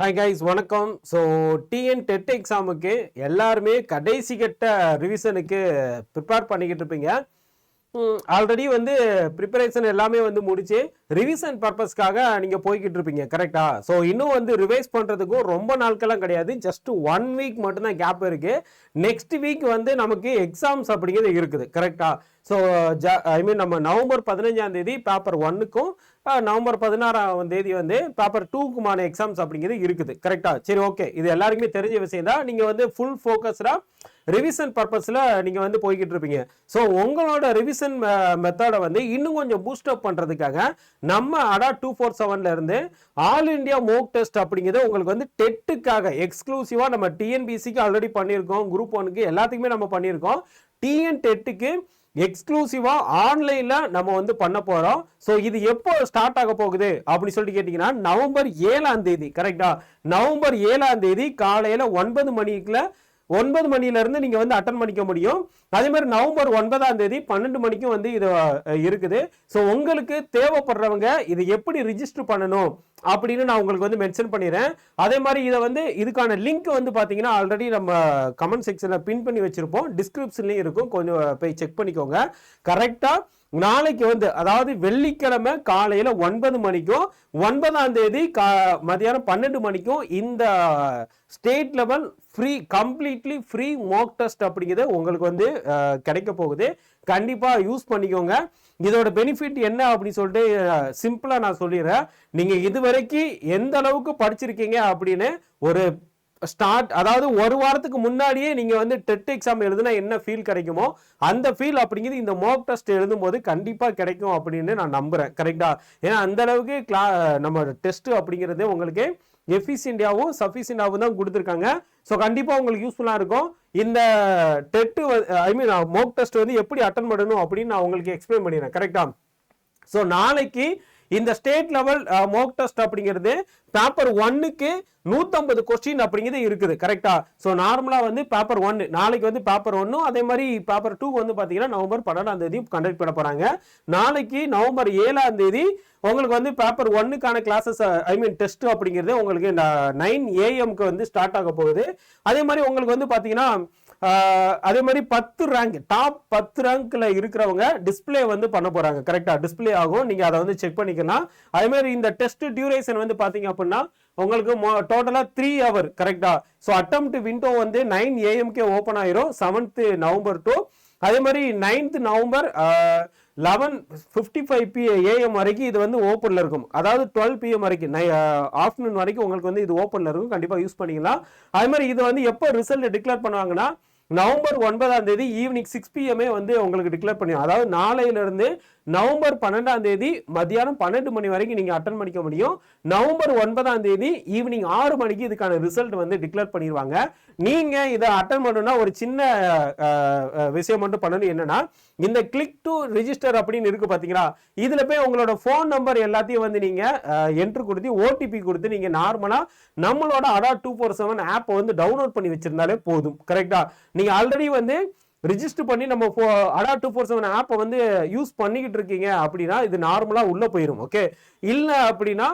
Hi guys வணக்கம். So TN TET எக்ஸாமுக்கு எல்லாருமே கடைசி கட்ட ரிவிஷனுக்கு ப்ரிப்பேர் பண்ணிக்கிட்டு இருப்பீங்க. ஆல்ரெடி வந்து ப்ரிப்பரேஷன் எல்லாமே வந்து முடிச்சு ரிவிஷன் பர்பஸ்க்காக நீங்கள் போய்கிட்டு இருப்பீங்க கரெக்டா ஸோ இன்னும் வந்து ரிவைஸ் பண்ணுறதுக்கும் ரொம்ப நாட்கள்லாம் கிடையாது. ஜஸ்ட் ஒன் வீக் மட்டும்தான் கேப் இருக்குது நெக்ஸ்ட் வீக் வந்து நமக்கு எக்ஸாம்ஸ் அப்படிங்கிறது இருக்குது கரெக்டா ஸோ ஜ ஐ மீன் நம்ம நவம்பர் பதினஞ்சாம் தேதி பேப்பர் ஒன்னுக்கும் நவம்பர் பதினாறாம் தேதி வந்து பேப்பர் டூக்குமான எக்ஸாம்ஸ் அப்படிங்கிறது இருக்குது. கரெக்டாக சரி ஓகே இது எல்லாருக்குமே தெரிஞ்ச விஷயம் தான். நீங்கள் வந்து ஃபுல் ஃபோக்கஸ்டாக ரிவிஷன் பர்பஸில் நீங்கள் வந்து போய்கிட்டு இருப்பீங்க. ஸோ உங்களோட ரிவிஷன் மெத்தடை வந்து இன்னும் கொஞ்சம் பூஸ்டப் பண்ணுறதுக்காக நம்ம அடா டூ ஃபோர் செவன்லேருந்து ஆல் இண்டியா மோக் டெஸ்ட் அப்படிங்கிறது உங்களுக்கு வந்து டெட்டுக்காக எக்ஸ்க்ளூசிவாக நம்ம டிஎன்பிசிக்கு ஆல்ரெடி பண்ணியிருக்கோம். குரூப் ஒனுக்கு எல்லாத்துக்குமே நம்ம பண்ணியிருக்கோம். டிஎன் டெட்டுக்கு எக்ஸ்க்ளூசிவாக ஆன்லைனில் நம்ம வந்து பண்ண போகிறோம் ஸோ இது எப்போ ஸ்டார்ட் ஆக போகுது? அப்படின்னு சொல்லிட்டு கேட்டிங்கன்னா நவம்பர் ஏழாம் தேதி கரெக்டா நவம்பர் ஏழாம் தேதி காலையில் ஒன்பது மணிக்குள்ள ஒன்பது மணியிலேருந்து நீங்கள் வந்து அட்டன் பண்ணிக்க முடியும். அதே மாதிரி நவம்பர் ஒன்பதாம் தேதி பன்னெண்டு மணிக்கும் வந்து இது இருக்குது. ஸோ உங்களுக்கு தேவைப்படுறவங்க இதை எப்படி ரிஜிஸ்டர் பண்ணணும் அப்படின்னு நான் உங்களுக்கு வந்து மென்ஷன் பண்ணிடுறேன். அதே மாதிரி இதை வந்து இதுக்கான லிங்க் வந்து பார்த்தீங்கன்னா ஆல்ரெடி நம்ம கமெண்ட் செக்ஷனில் பின் பண்ணி வச்சுருப்போம். டிஸ்கிரிப்ஷன்லேயும் இருக்கும். கொஞ்சம் போய் செக் பண்ணிக்கோங்க. கரெக்டாக நாளைக்கு வந்து அதாவது வெள்ளிக்கிழமை காலையில் ஒன்பது மணிக்கும் ஒன்பதாம் தேதி கா மதியானம் பன்னெண்டு மணிக்கும் இந்த state level free completely free mock test அப்படிங்கிறது உங்களுக்கு வந்து கிடைக்க போகுது. கண்டிப்பாக யூஸ் பண்ணிக்கோங்க. இதோட பெனிஃபிட் என்ன அப்படின்னு சொல்லிட்டு சிம்பிளாக நான் சொல்லிடுறேன். நீங்கள் இதுவரைக்கும் எந்த அளவுக்கு படிச்சிருக்கீங்க அப்படின்னு ஒரு ஸ்டார்ட் அதாவது ஒரு வாரத்துக்கு முன்னாடியே நீங்கள் வந்து டெட் எக்ஸாம் எழுதுனா என்ன ஃபீல் கிடைக்குமோ அந்த ஃபீல் அப்படிங்கிறது இந்த மோக் டெஸ்ட் எழுதும்போது கண்டிப்பாக கிடைக்கும் அப்படின்னு நான் நம்புகிறேன் கரெக்டாக ஏன்னா அந்தளவுக்கு கிளா நம்ம டெஸ்ட்டு அப்படிங்கிறதே உங்களுக்கு எஃபிஷியண்டாகவும் சஃபிஷியண்டாகவும் தான் கொடுத்துருக்காங்க. ஸோ கண்டிப்பாக உங்களுக்கு யூஸ்ஃபுல்லாக இருக்கும். இந்த டெட்டு ஐ மீன் மோக் டெஸ்ட் வந்து எப்படி அட்டன் பண்ணணும் அப்படின்னு நான் உங்களுக்கு எக்ஸ்பிளைன் பண்ணிடுறேன். கரெக்டாக ஸோ நாளைக்கு இந்த ஸ்டேட் லெவல் மோக் டெஸ்ட் அப்படிங்கிறது பேப்பர் ஒன்னுக்கு நூற்றம்பது கொஸ்டின் அப்படிங்கிறது இருக்குது கரெக்டா ஸோ நார்மலாக வந்து பேப்பர் ஒன்னு நாளைக்கு வந்து பேப்பர் ஒன்னும் அதே மாதிரி பேப்பர் டூ வந்து பார்த்தீங்கன்னா நவம்பர் பன்னெண்டாம் தேதி கண்டக்ட் பண்ண போகிறாங்க நாளைக்கு நவம்பர் ஏழாம் தேதி உங்களுக்கு வந்து பேப்பர் ஒன்னுக்கான கிளாஸஸ் ஐ மீன் டெஸ்ட் அப்படிங்கிறது உங்களுக்கு நைன் ஏஎம்க்கு வந்து ஸ்டார்ட் ஆக போகுது. அதே மாதிரி உங்களுக்கு வந்து பார்த்தீங்கன்னா அதே மாதிரி பத்து ரேங்க் டாப் பத்து ரேங்க்ல இருக்கிறவங்க டிஸ்பிளே வந்து பண்ண போறாங்க. கரெக்டா டிஸ்ப்ளே ஆகும். நீங்க அதை வந்து செக் பண்ணிக்கலாம் அதே மாதிரி இந்த டெஸ்ட் டியூரேஷன் வந்து பாத்தீங்க அப்படின்னா உங்களுக்கு டோட்டலாக த்ரீ ஹவர் கரெக்டா ஸோ அட்டம் விண்டோ வந்து நைன் ஏஎம்கே ஓப்பன் ஆயிரும். செவன்த்து நவம்பர் டூ அதே மாதிரி ninth November eleven fifty five B AM வரைக்கும் இது வந்து ஓப்பனில் இருக்கும். அதாவது டுவெல் பிஎம் வரைக்கும் நை ஆஃப்டர்நூன் வரைக்கும் உங்களுக்கு வந்து இது ஓப்பனில் இருக்கும். கண்டிப்பாக யூஸ் பண்ணிக்கலாம். அதே மாதிரி இது வந்து எப்போ ரிசல்ட் டிக்ளேர் பண்ணுவாங்கன்னா நவம்பர் ஒன்பதாம் தேதி ஈவினிங் சிக்ஸ் பிஎம்ஏ வந்து உங்களுக்கு டிக்ளேர் பண்ணி அதாவது நாளையிலிருந்து நவம்பர் பன்னெண்டாம் தேதி மதியானம் பன்னெண்டு மணி வரைக்கும் நீங்கள் அட்டன் பண்ணிக்க முடியும். நவம்பர் ஒன்பதாம் தேதி ஈவினிங் ஆறு மணிக்கு இதுக்கான ரிசல்ட் வந்து டிக்ளேர் பண்ணிடுவாங்க நீங்கள் இதை அட்டன் பண்ணணும்னா ஒரு சின்ன விஷயம் மட்டும் பண்ணணும். என்னன்னா இந்த கிளிக் டு ரிஜிஸ்டர் அப்படின்னு இருக்கு பார்த்தீங்களா இதில் போய் உங்களோட ஃபோன் நம்பர் எல்லாத்தையும் வந்து நீங்கள் என்ட்ரு கொடுத்து ஓடிபி கொடுத்து நீங்கள் நார்மலாக நம்மளோட அடா டூ ஃபோர் செவன் ஆப்பை வந்து டவுன்லோட் பண்ணி வச்சிருந்தாலே போதும். கரெக்டாக நீங்கள் ஆல்ரெடி வந்து ரிஜிஸ்டர் பண்ணி நம்ம ஃபோ அடா டூ ஃபோர் செவன் ஆப்பை வந்து யூஸ் பண்ணிக்கிட்டு இருக்கீங்க அப்படின்னா இது நார்மலாக உள்ளே போயிடும் ஓகே இல்லை அப்படின்னா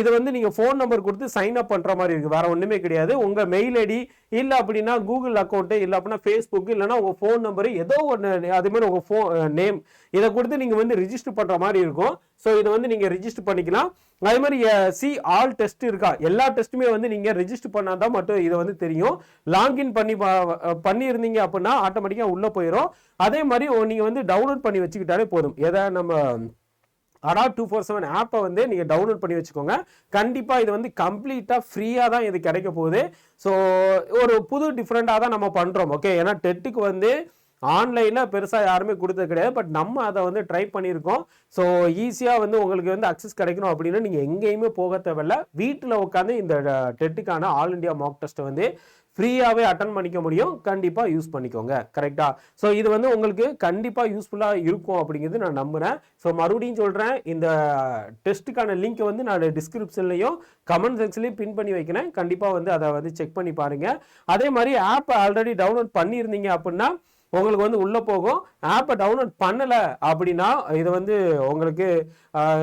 இது வந்து நீங்கள் ஃபோன் நம்பர் கொடுத்து சைன் அப் பண்ணுற மாதிரி இருக்குது வேறு ஒன்றுமே கிடையாது. உங்கள் மெயில் ஐடி இல்லை அப்படின்னா கூகுள் அக்கௌண்ட்டு இல்லை அப்படின்னா ஃபேஸ்புக் இல்லைன்னா உங்கள் ஃபோன் நம்பரு ஏதோ ஒன்று அதுமாதிரி உங்கள் ஃபோன் நேம் இதை கொடுத்து நீங்கள் வந்து ரிஜிஸ்டர் பண்ணுற மாதிரி இருக்கும். ஸோ இதை வந்து நீங்கள் ரிஜிஸ்டர் பண்ணிக்கலாம். அதே மாதிரி சி ஆல் டெஸ்ட் இருக்கா? எல்லா டெஸ்ட்டுமே வந்து நீங்கள் ரிஜிஸ்டர் பண்ணால் தான் மட்டும் இதை வந்து தெரியும். லாகின் பண்ணி பண்ணியிருந்தீங்க அப்படின்னா ஆட்டோமேட்டிக்காக உள்ளே போயிடும் அதே மாதிரி நீங்கள் வந்து டவுன்லோட் பண்ணி வச்சுக்கிட்டாலே போதும். எதை நம்ம அடா டூ ஃபோர் செவன் ஆப்பை வந்து நீங்கள் டவுன்லோட் பண்ணி வச்சுக்கோங்க. கண்டிப்பாக இது வந்து கம்ப்ளீட்டாக ஃப்ரீயாக தான் இது கிடைக்க போகுது. ஸோ ஒரு புது டிஃப்ரெண்ட்டாக தான் நம்ம பண்ணுறோம் ஓகே ஏன்னா டெட்டுக்கு வந்து ஆன்லைனில் பெருசாக யாருமே கொடுத்தது கிடையாது. பட் நம்ம அதை வந்து ட்ரை பண்ணியிருக்கோம். ஸோ ஈஸியாக வந்து உங்களுக்கு வந்து அக்சஸ் கிடைக்கணும் அப்படின்னா நீங்கள் எங்கேயுமே போக தேவையில்ல. வீட்டில் உட்காந்து இந்த டெட்டுக்கான ஆல் இண்டியா மார்க் டெஸ்ட்டை வந்து ஃப்ரீயாகவே அட்டன் பண்ணிக்க முடியும். கண்டிப்பாக யூஸ் பண்ணிக்கோங்க. கரெக்டாக ஸோ இது வந்து உங்களுக்கு கண்டிப்பாக யூஸ்ஃபுல்லாக இருக்கும் அப்படிங்கிறது நான் நம்புகிறேன் ஸோ மறுபடியும் சொல்கிறேன் இந்த டெஸ்ட்டுக்கான லிங்க்கை வந்து நான் டிஸ்கிரிப்ஷன்லையும் கமெண்ட் செக்ஷன்லையும் பின் பண்ணி வைக்கிறேன். கண்டிப்பாக வந்து அதை வந்து செக் பண்ணி பாருங்கள் அதே மாதிரி ஆப் ஆல்ரெடி டவுன்லோட் பண்ணியிருந்தீங்க அப்படின்னா உங்களுக்கு வந்து உள்ளே போகும். ஆப்பை டவுன்லோட் பண்ணலை அப்படின்னா இதை வந்து உங்களுக்கு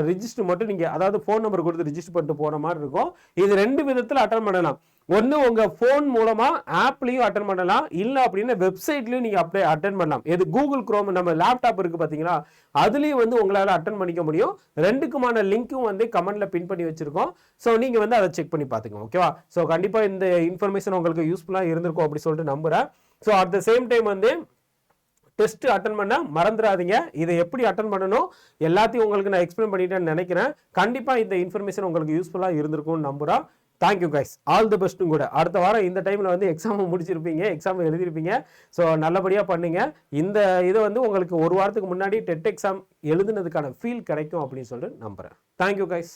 ரிஜிஸ்டர் மட்டும் நீங்கள் அதாவது ஃபோன் நம்பர் கொடுத்து ரிஜிஸ்டர் பண்ணிட்டு போன மாதிரி இருக்கும். இது ரெண்டு விதத்தில் அட்டன் பண்ணலாம். ஒன்று உங்கள் ஃபோன் மூலமாக ஆப்லேயும் அட்டன் பண்ணலாம். இல்லை அப்படின்னா வெப்சைட்லையும் நீங்கள் அப்ளை அட்டன் பண்ணலாம். இது கூகுள் குரோம் நம்ம லேப்டாப் இருக்குது பார்த்தீங்களா அதுலேயும் வந்து உங்களால் அட்டன் பண்ணிக்க முடியும். ரெண்டுக்குமான லிங்க்கும் வந்து கமெண்ட்டில் பின் பண்ணி வச்சுருக்கோம். ஸோ நீங்கள் வந்து அதை செக் பண்ணி பார்த்துக்கோங்க ஓகேவா ஸோ கண்டிப்பாக இந்த இன்ஃபர்மேஷன் உங்களுக்கு யூஸ்ஃபுல்லாக இருந்திருக்கும் அப்படி சொல்லிட்டு நம்புகிறேன் so at the same time வந்து டெஸ்ட் அட்டன் பண்ண மறந்துடாதீங்க இதை எப்படி அட்டன் பண்ணணும்? எல்லாத்தையும் உங்களுக்கு நான் எக்ஸ்பிளைன் பண்ணிட்டேன்னு நினைக்கிறேன். கண்டிப்பாக இந்த இன்ஃபர்மேஷன் உங்களுக்கு யூஸ்ஃபுல்லாக இருந்திருக்கும்னு நம்புகிறேன் thank you guys all the பெஸ்ட்டும் கூட. அடுத்த வாரம் இந்த டைமில் வந்து எக்ஸாம் முடிச்சிருப்பீங்க. எக்ஸாம் எழுதியிருப்பீங்க ஸோ நல்லபடியாக பண்ணுங்க. இந்த இதை வந்து உங்களுக்கு ஒரு வாரத்துக்கு முன்னாடி டெட் எக்ஸாம் எழுதுனதுக்கான ஃபீல் கிடைக்கும் அப்படின்னு சொல்லிட்டு நம்புகிறேன் தேங்க்யூ கைஸ்